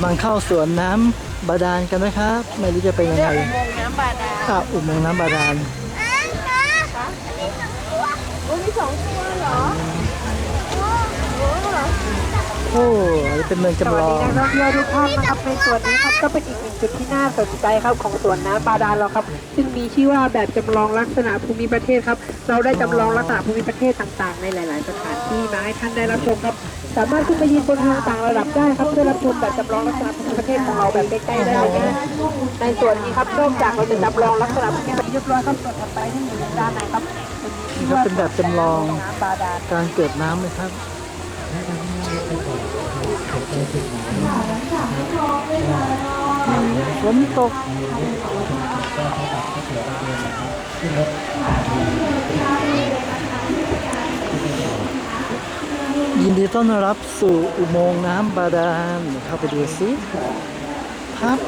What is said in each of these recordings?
ำลังเข้าสวนน้ำบาดาลกันนะครับ ไม่รู้จะเป็นยังไงอุโมงค์น้ำบาดาลอะอุโมงค์น้ำบาดาลโอ้มีสองตัวเหรอ โอ้อันนี้เป็นเมืองสจำลวัสอดีง นักท่องเที่ยวทุกท่านนะครับในส่วนนี้ครับก็เป็นอีกหนึ่งจุดที่น่าสนใจครับของสวนน้ำบาดาลเราครับ ซึ่งมีชื่อว่าแบบจำลองลักษณะภูมิประเทศครับ เราได้จำลองลักษณะภูมิประเทศต่างๆ ในหลาย ๆ สถานที่มาให้ท่านได้รับชมครับ สามารถขึ้นไปยืนบนทางต่างระดับได้ครับเพื่อรับชมแบบจำลองลักษณะภูมิประเทศของเราแบบใกล้ๆได้เลยนะในส่วนนี้ครับนอกจากเราจะจำลองลักษณะภูมิประเทศเรียบร้อยครับส่วนถัดไปที่อยู่ด้านในครับ นี่ครับเป็นแบบจำลองน้ำบาดาลการเกิดน้ำเลยครับ ฝนตกยินดีต้อนรับสู่อุโมงค์น้ำบาดาลเข้าไปดูสิครับ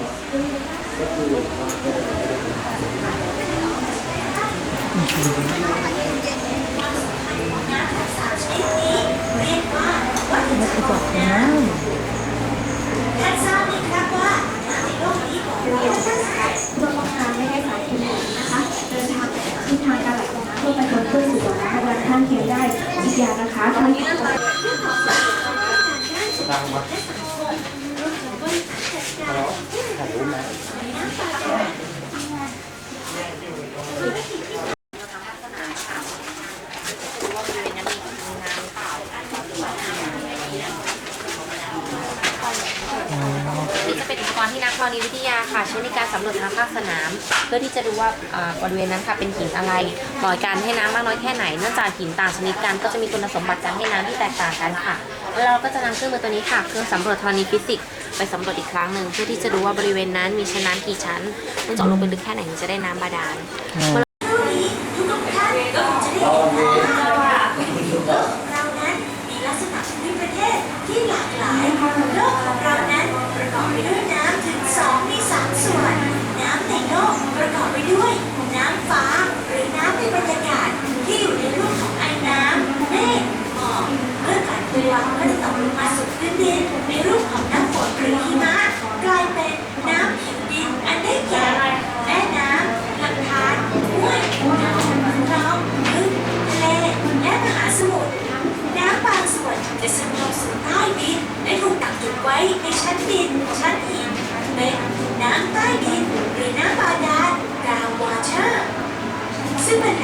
ตัวป้องกันไม่ให้สารเคมีนะคะ เดินทางทิศทางการไหลของน้ำเพื่อไปชนเพื่อสู่ตัวน้ำและข้างเคียงได้อีกอย่างนะคะทางนี้นะคะ นี่จะเป็นอุปกรณ์ที่นักธรณีวิทยาค่ะใช้ในการสำรวจทางภาคสนาม เพื่อที่จะดูว่าอ่าบริเวณนั้นค่ะเป็นหินอะไรเหมาะกับการให้น้ำมากน้อยแค่ไหนเนื่องจากหินต่างชนิดกันก็จะมีคุณสมบัติการให้น้ำที่แตกต่างกันค่ะแล้วเราก็จะนำเครื่องมือตัวนี้ค่ะเครื่องสำรวจธรณีฟิสิกส์ไปสำรวจอีกครั้งหนึ่งเพื่อที่จะดูว่าบริเวณนั้นมีชั้นน้ำกี่ชั้นต้องเจาะลงไปลึกแค่ไหนถึงจะได้น้ำบาดาล ในชั้นดิน ชั้นหินในน้ำใต้ดินหรือน้ำบาดาลกราววาเชอร์ซึ่งเป็น